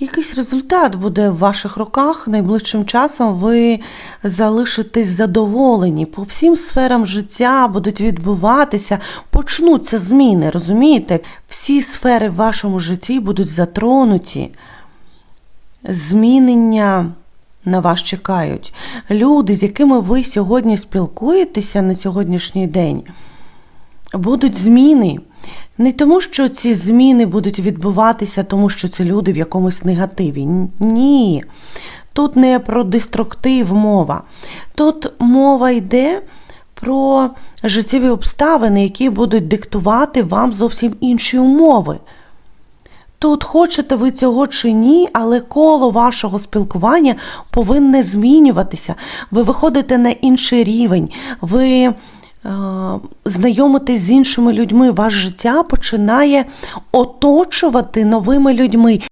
Якийсь результат буде в ваших руках. Найближчим часом ви залишитесь задоволені. По всім сферам життя будуть відбуватися, почнуться зміни, розумієте? Всі сфери в вашому житті будуть затронуті. Змінення на вас чекають. Люди, з якими ви сьогодні спілкуєтеся на сьогоднішній день, будуть зміни. Не тому, що ці зміни будуть відбуватися, тому що це люди в якомусь негативі. Ні. Тут не про деструктив мова. Тут мова йде про життєві обставини, які будуть диктувати вам зовсім інші умови. Тут хочете ви цього чи ні, але коло вашого спілкування повинне змінюватися. Ви виходите на інший рівень, ви е, знайомитесь з іншими людьми. Ваше життя починає оточувати новими людьми.